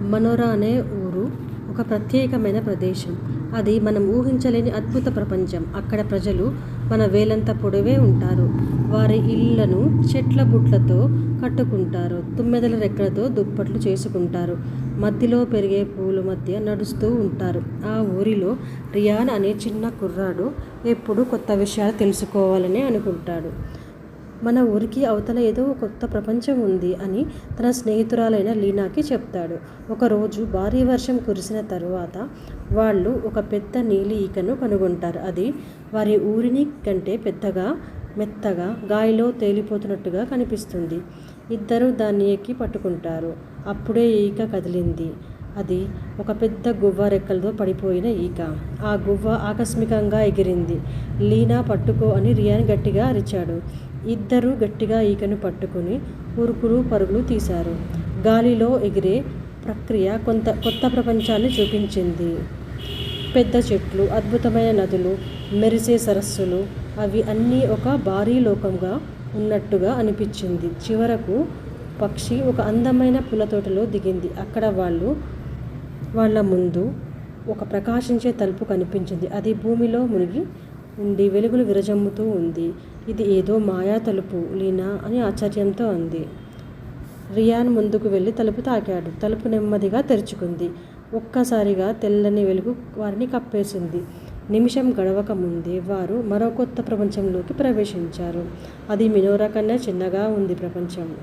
మనోరా అనే ఊరు ఒక ప్రత్యేకమైన ప్రదేశం. అది మనం ఊహించలేని అద్భుత ప్రపంచం. అక్కడ ప్రజలు మన వేలంత పొడవే ఉంటారు. వారి ఇళ్ళను చెట్ల బుట్లతో కట్టుకుంటారు. తుమ్మెదల రెక్కలతో దుప్పట్లు చేసుకుంటారు. మధ్యలో పెరిగే పూల మధ్య నడుస్తూ ఉంటారు. ఆ ఊరిలో రియాన్ అనే చిన్న కుర్రాడు ఎప్పుడు కొత్త విషయాలు తెలుసుకోవాలని అనుకుంటాడు. మన ఊరికి అవతల ఏదో కొత్త ప్రపంచం ఉంది అని తన స్నేహితురాలైన లీనాకి చెప్తాడు. ఒకరోజు భారీ వర్షం కురిసిన తరువాత వాళ్ళు ఒక పెద్ద నీలి ఈకను కనుగొంటారు. అది వారి ఊరిని కంటే పెద్దగా, మెత్తగా, గాలిలో తేలిపోతున్నట్టుగా కనిపిస్తుంది. ఇద్దరు దాన్ని ఎక్కి పట్టుకుంటారు. అప్పుడే ఈక కదిలింది. అది ఒక పెద్ద గువ్వ రెక్కలతో పడిపోయిన ఈక. ఆ గువ్వ ఆకస్మికంగా ఎగిరింది. లీనా పట్టుకో అని రియాన్ గట్టిగా అరిచాడు. ఇద్దరూ గట్టిగా ఈకను పట్టుకుని ఉరుకులు పరుగులు తీశారు. గాలిలో ఎగిరే ప్రక్రియ కొంత కొత్త ప్రపంచాన్ని చూపించింది. పెద్ద చెట్లు, అద్భుతమైన నదులు, మెరిసే సరస్సులు అవి అన్నీ ఒక భారీ లోకంగా ఉన్నట్టుగా అనిపించింది. చివరకు పక్షి ఒక అందమైన పూలతోటలో దిగింది. అక్కడ వాళ్ళు వాళ్ళ ముందు ఒక ప్రకాశించే తలుపు కనిపించింది. అది భూమిలో మునిగి ఉండి వెలుగులు విరజమ్ముతూ ఉంది. ఇది ఏదో మాయా తలుపు లీనా అని ఆశ్చర్యంతో అంది. రియాన్ ముందుకు వెళ్ళి తలుపు తాకాడు. తలుపు నెమ్మదిగా తెరుచుకుంది. ఒక్కసారిగా తెల్లని వెలుగు వారిని కప్పేసింది. నిమిషం గడవక ముందే వారు మరో కొత్త ప్రపంచంలోకి ప్రవేశించారు. అది మినోరా కన్నా చిన్నగా ఉంది ప్రపంచం.